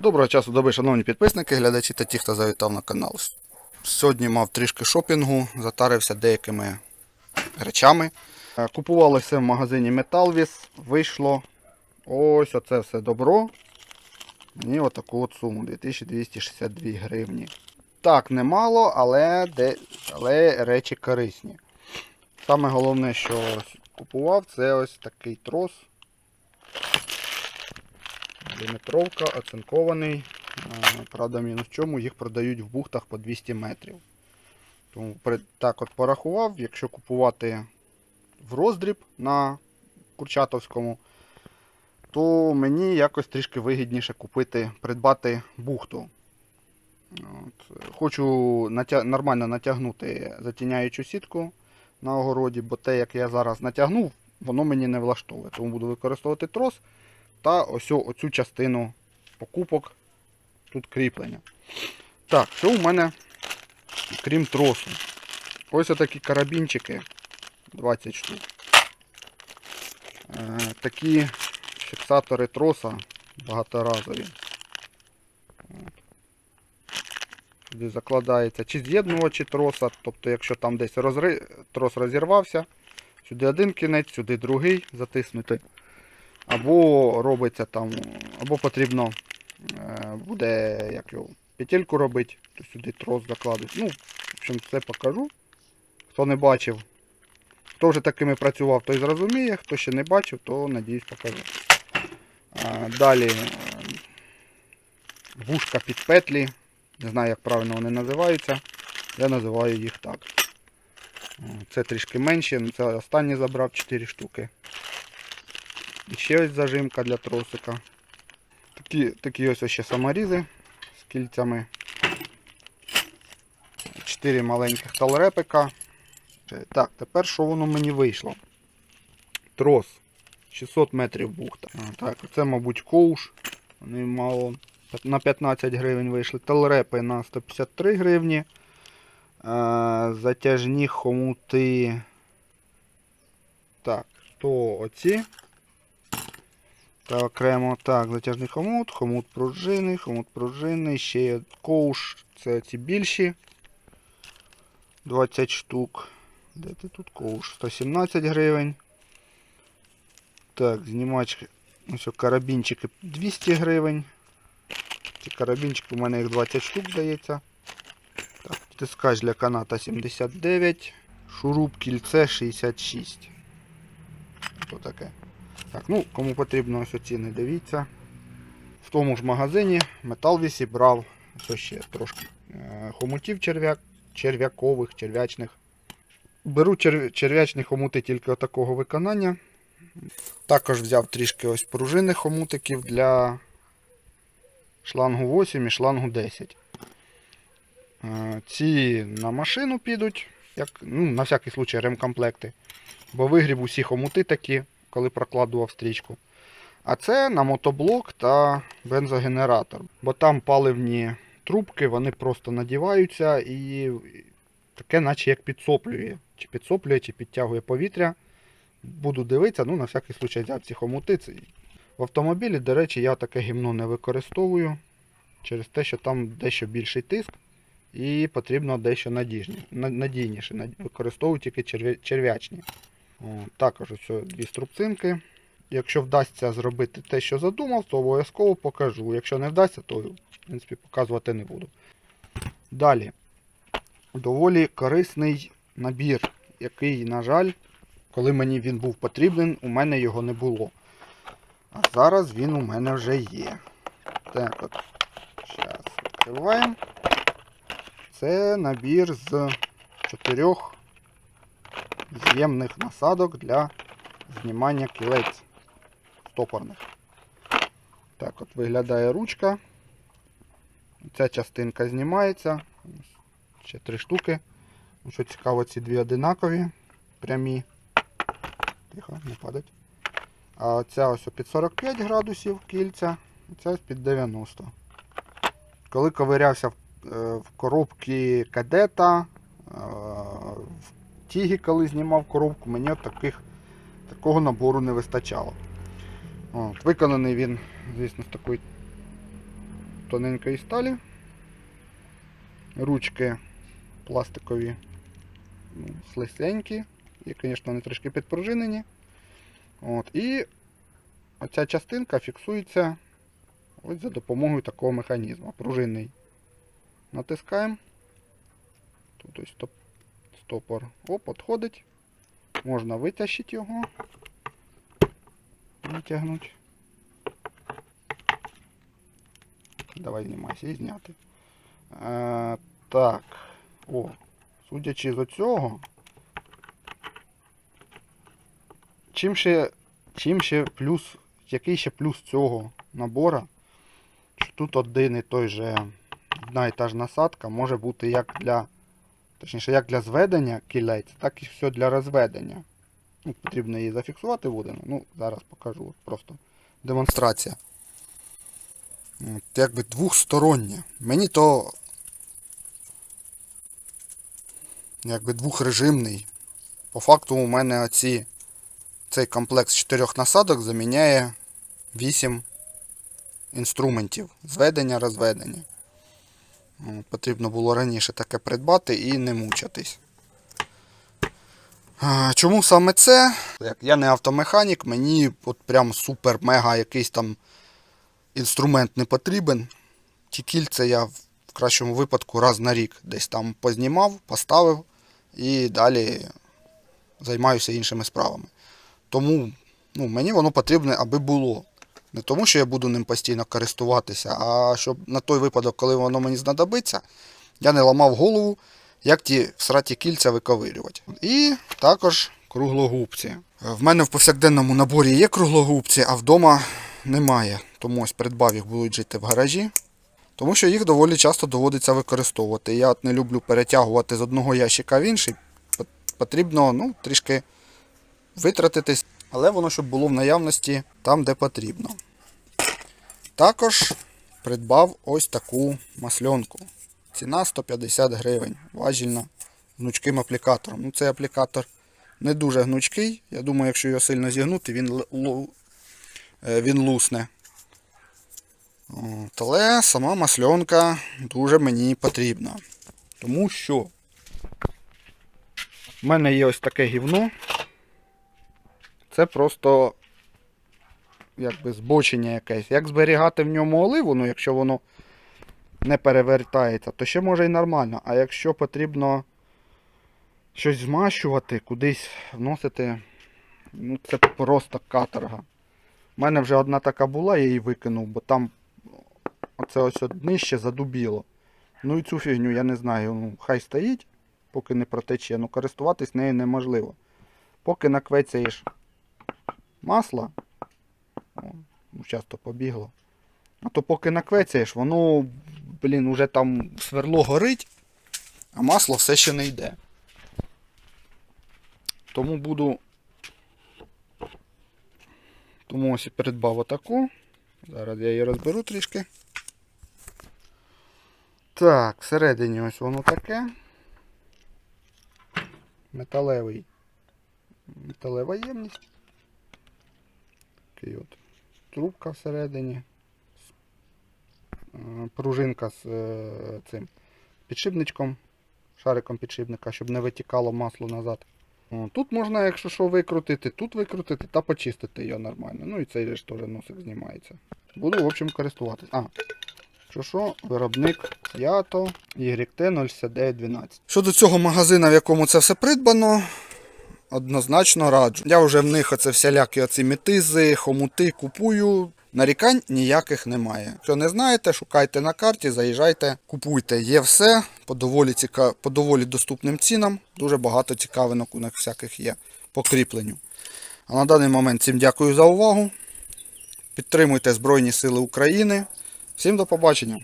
Доброго часу доби, шановні підписники, глядачі та ті, хто завітав на канал. Сьогодні мав трішки шопінгу, затарився деякими речами. Е, Купували все в магазині Metalvis, вийшло ось оце все добро. Мені отаку от суму 2262 гривні. Так, немало, але, де, але речі корисні. Саме головне, що купував, це ось такий трос. Ліметровка, оцинкований. Е, Правда, мінус в чому їх продають в бухтах по 200 метрів. Тому так от порахував, якщо купувати в роздріб на Курчатовському, то мені якось трішки вигідніше купити, придбати бухту. От. Хочу натя... нормально натягнути затіняючу сітку на огороді, бо те, як я зараз натягнув, воно мені не влаштовує. Тому буду використовувати трос та ось оцю частину покупок тут кріплення. Так, що у мене, крім тросу? Ось такі карабінчики 20 штук. Е, такі фіксатори троса багаторазові. От. Сюди закладається чи з'єднувачі троса, тобто якщо там десь розри... трос розірвався, сюди один кінець, сюди другий затиснути. Або робиться там, або потрібно е, буде як його, петельку робити, то сюди трос закладуть. Ну, в общем, все покажу. Хто не бачив, хто вже такими працював, той зрозуміє, хто ще не бачив, то надіюсь покажу. Далі е, вушка під петлі. Не знаю, як правильно вони називаються. Я називаю їх так. Це трішки менше, це останній забрав 4 штуки. І ще ось зажимка для тросика. Такі, такі ось ще саморізи з кільцями. Чотири маленьких талрепика. Е, Так, тепер що воно мені вийшло? Трос. 600 метрів бухта. Так, це, мабуть, коуш. Вони мало на 15 гривень вийшли. Телрепи на 153 гривні. Е, затяжні хомути. Так, то оці. Та окремо так, затяжний хомут, хомут пружини, хомут пружини, ще є коуш, це ці більші. 20 штук. Де ти тут коуш? 117 гривень. Так, знімач, ось карабінчики 200 гривень. Ці карабінчики у мене їх 20 штук здається. Так, тискач для каната 79. Шуруп кільце 66. Що таке? Так, ну, кому потрібно ось оці не дивіться. В тому ж магазині Металвісі брав ось ще трошки е, хомутів черв'як, черв'якових, черв'ячних. Беру черв- черв'ячні хомути тільки такого виконання. Також взяв трішки ось пружинних хомутиків для шлангу 8 і шлангу 10. Е, Ці на машину підуть, як, ну, на всякий случай ремкомплекти. Бо вигріб усі хомути такі, коли прокладував стрічку. А це на мотоблок та бензогенератор. Бо там паливні трубки, вони просто надіваються і таке, наче як підсоплює. Чи підсоплює, чи підтягує повітря. Буду дивитися, ну на всякий случай взяв ці хомути. В автомобілі, до речі, я таке гімно не використовую через те, що там дещо більший тиск і потрібно дещо надійніше. Над- Використовую тільки черв'ячні. О, також ось дві струбцинки. Якщо вдасться зробити те, що задумав, то обов'язково покажу. Якщо не вдасться, то в принципі показувати не буду. Далі. Доволі корисний набір, який, на жаль, коли мені він був потрібен, у мене його не було. А зараз він у мене вже є. Так от. Зараз відкриваємо. Це набір з чотирьох з'ємних насадок для знімання кілець стопорних. Так от виглядає ручка. Ця частинка знімається. Ще три штуки. Ну, Що цікаво, ці дві одинакові, прямі. Тихо, не падать. А ця ось під 45 градусів кільця, ця ось під 90. Коли ковирявся в, е, коробці кадета, е, Тігі, коли знімав коробку, мені таких, такого набору не вистачало. От, виконаний він, звісно, з такої тоненької сталі. Ручки пластикові, ну, слизенькі. І, звісно, вони трішки підпружинені. От, і оця частинка фіксується ось за допомогою такого механізму. Пружинний. Натискаємо. Тут ось стоп, стопор. Оп, відходить. Можна витащити його. Витягнути. Давай знімайся і зняти. Е, так. О, судячи з оцього. Чим ще, чим ще плюс, який ще плюс цього набора, що тут один і той же одна і та ж насадка може бути як для, точніше, як для зведення кілець, так і все для розведення. Ну, потрібно її зафіксувати водину. Ну, зараз покажу. Просто демонстрація. От, якби двохстороннє. Мені то якби двохрежимний. По факту у мене оці, цей комплект з чотирьох насадок заміняє 8 інструментів. Зведення, розведення. От, Потрібно було раніше таке придбати і не мучатись. Чому саме це? Я не автомеханік, мені от прям супер-мега якийсь там інструмент не потрібен. Ті кільця я в кращому випадку раз на рік десь там познімав, поставив і далі займаюся іншими справами. Тому ну, мені воно потрібне, аби було. Не тому, що я буду ним постійно користуватися, а щоб на той випадок, коли воно мені знадобиться, я не ламав голову, як ті всраті кільця виковирювати. І також круглогубці. В мене в повсякденному наборі є круглогубці, а вдома немає. Тому ось придбав їх будуть жити в гаражі. Тому що їх доволі часто доводиться використовувати. Я от не люблю перетягувати з одного ящика в інший. Потрібно ну, трішки витратитись, але воно щоб було в наявності там, де потрібно. Також придбав ось таку масльонку. Ціна 150 гривень. Важільна гнучким аплікатором. Ну, цей аплікатор не дуже гнучкий. Я думаю, якщо його сильно зігнути, він, е, він лусне. От, але сама масльонка дуже мені потрібна. Тому що в мене є ось таке гівно. Це просто якби збочення якесь. Як зберігати в ньому оливу, ну якщо воно не перевертається, то ще може і нормально. А якщо потрібно щось змащувати, кудись вносити, ну це просто каторга. У мене вже одна така була, я її викинув, бо там оце ось нижче задубіло. Ну і цю фігню я не знаю. Ну, хай стоїть, поки не протече. Ну користуватись нею неможливо. Поки наквецяєш масло, часто побігло. А то поки наквецяєш, воно, блін, уже там сверло горить, а масло все ще не йде. Тому буду. Тому ось і придбав отаку. Зараз я її розберу трішки. Так, всередині ось воно таке. Металевий. Металева ємність. Такий от. Трубка всередині. Е, Пружинка з е, цим підшипничком, шариком підшипника, щоб не витікало масло назад. Тут можна, якщо що, викрутити, тут викрутити та почистити його нормально. Ну і цей ж теж носик знімається. Буду, в общем, користуватись. А, що що, виробник Yato YT06912. Щодо цього магазину, в якому це все придбано, однозначно раджу. Я вже в них оце всілякі оці метизи, хомути купую. Нарікань ніяких немає. Якщо не знаєте, шукайте на карті, заїжджайте, купуйте. Є все по доволі, ціка... по доволі доступним цінам. Дуже багато цікавинок у них всяких є по кріпленню. А на даний момент всім дякую за увагу. Підтримуйте Збройні Сили України. Всім до побачення!